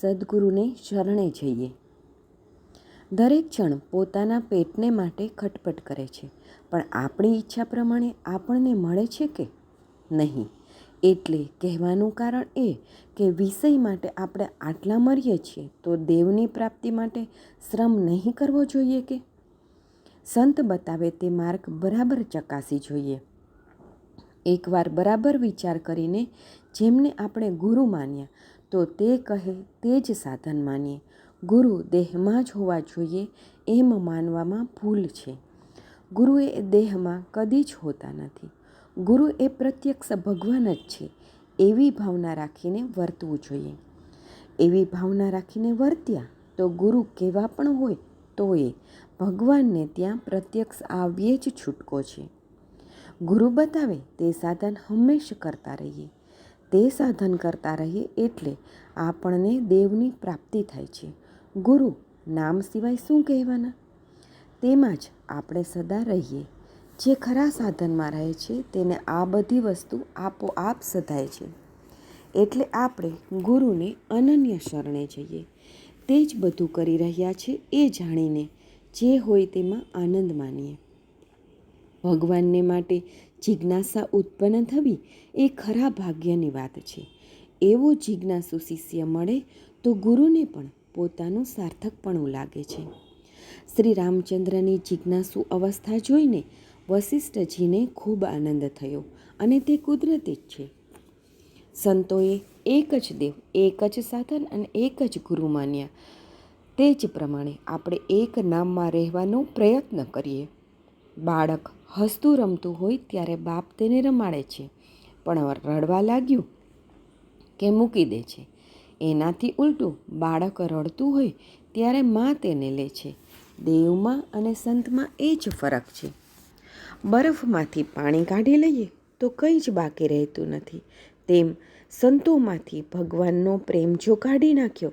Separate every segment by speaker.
Speaker 1: સદગુરુને શરણે જઈએ. દરેક જણ પોતાના પેટને માટે ખટપટ કરે છે. પણ આપણી ઈચ્છા પ્રમાણે આપણને મળે છે કે નહીં? એટલે કહેવાનું કારણ એ કે વિષય માટે આપણે આટલા મરીએ છીએ તો દેવની પ્રાપ્તિ માટે શ્રમ નહીં કરવો જોઈએ કે? સંત બતાવે તે માર્ગ બરાબર ચકાસી જોઈએ. એકવાર બરાબર વિચાર કરીને જેમને આપણે ગુરુ માન્યા તો તે કહે, તે જ સાધન માનીએ ગુરુ દેહમાં જ હોવા જોઈએ એમ માનવામાં ભૂલ છે. ગુરુ એ દેહમાં કદી જ હોતા નથી. ગુરુ એ પ્રત્યક્ષ ભગવાન જ છે. એવી ભાવના રાખીને વર્તવું જોઈએ. એવી ભાવના રાખીને વર્ત્યા તો ગુરુ કેવા પણ હોય તો એ ભગવાનને ત્યાં પ્રત્યક્ષ આવીએ જ છૂટકો છે. ગુરુ બતાવે, તે સાધન હંમેશ કરતા રહીએ. તે સાધન કરતા રહીએ એટલે આપણને દેવની પ્રાપ્તિ થાય છે. ગુરુ નામ સિવાય શું કહેવાના? તેમાં જ આપણે સદા રહીએ. જે ખરા સાધનમાં રહે છે તેને આ બધી વસ્તુ આપોઆપ સધાય છે. એટલે આપણે ગુરુને અનન્ય શરણે જઈએ. તે જ બધું કરી રહ્યા છે એ જાણીને. જે હોય તેમાં આનંદ માનીએ. ભગવાનને માટે જિજ્ઞાસા ઉત્પન્ન થવી એ ખરા ભાગ્યની વાત છે. એવો જિજ્ઞાસુ શિષ્ય મળે તો ગુરુને પણ પોતાનું સાર્થકપણું લાગે છે. શ્રી રામચંદ્રની જિજ્ઞાસુ અવસ્થા જોઈને વશિષ્ઠજીને ખૂબ આનંદ થયો અને તે કુદરતી જ છે. સંતોએ એક જ દેવ, એક જ સાધન અને એક જ ગુરુ માન્યા. તે જ પ્રમાણે આપણે એક નામમાં રહેવાનો પ્રયત્ન કરીએ. બાળક હસતું રમતું હોય ત્યારે બાપ તેને રમાડે છે. પણ રડવા લાગ્યું કે મૂકી દે છે. એનાથી ઉલટું બાળક રડતું હોય ત્યારે મા તેને લે છે. દેવમાં અને સંતમાં એ જ ફરક છે. બરફમાંથી પાણી કાઢી લઈએ તો કંઈ જ બાકી રહેતું નથી. તેમ સંતોમાંથી ભગવાનનો પ્રેમ જો કાઢી નાખ્યો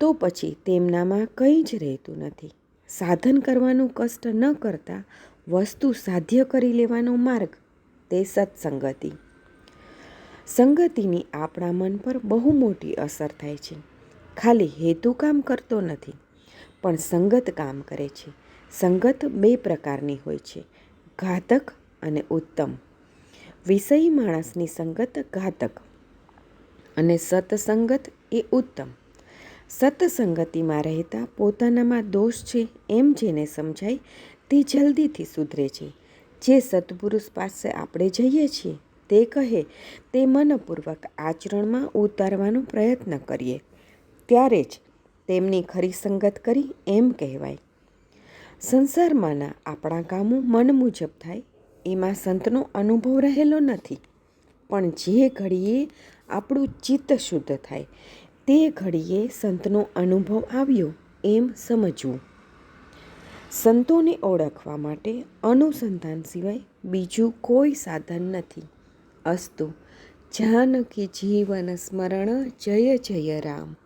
Speaker 1: તો પછી તેમનામાં કંઈ જ રહેતું નથી. સાધન કરવાનું કષ્ટ ન કરતાં વસ્તુ સાધ્ય કરી લેવાનો માર્ગ, તે સત્સંગતિ. સંગતિની આપણા મન પર બહુ મોટી અસર થાય છે. ખાલી હેતુ કામ કરતો નથી, પણ સંગત કામ કરે છે. સંગત બે પ્રકારની હોય છે, ઘાતક અને ઉત્તમ. વિષયી માણસની સંગત ઘાતક અને સત્સંગત એ ઉત્તમ. સત્સંગતિમાં રહેતા પોતાનામાં દોષ છે એમ જેને સમજાય તે જલ્દીથી સુધરે છે. જે સત્પુરુષ પાસે આપણે જઈએ છીએ તે કહે, તે મનપૂર્વક આચરણમાં ઉતારવાનો પ્રયત્ન કરીએ. ત્યારે જ તેમની ખરી સંગત કરી એમ કહેવાય. સંસારમાંના આપણા કામો મન મુજબ થાય, એમાં સંતનો અનુભવ રહેલો નથી. પણ જે ઘડીએ આપણું ચિત્ત શુદ્ધ થાય તે ઘડીએ સંતનો અનુભવ આવ્યો એમ સમજવું. સંતોને ઓળખવા માટે અનુસંધાન સિવાય બીજું કોઈ સાધન નથી. અસ્તુ, જાનકી જીવન સ્મરણ જય જય રામ.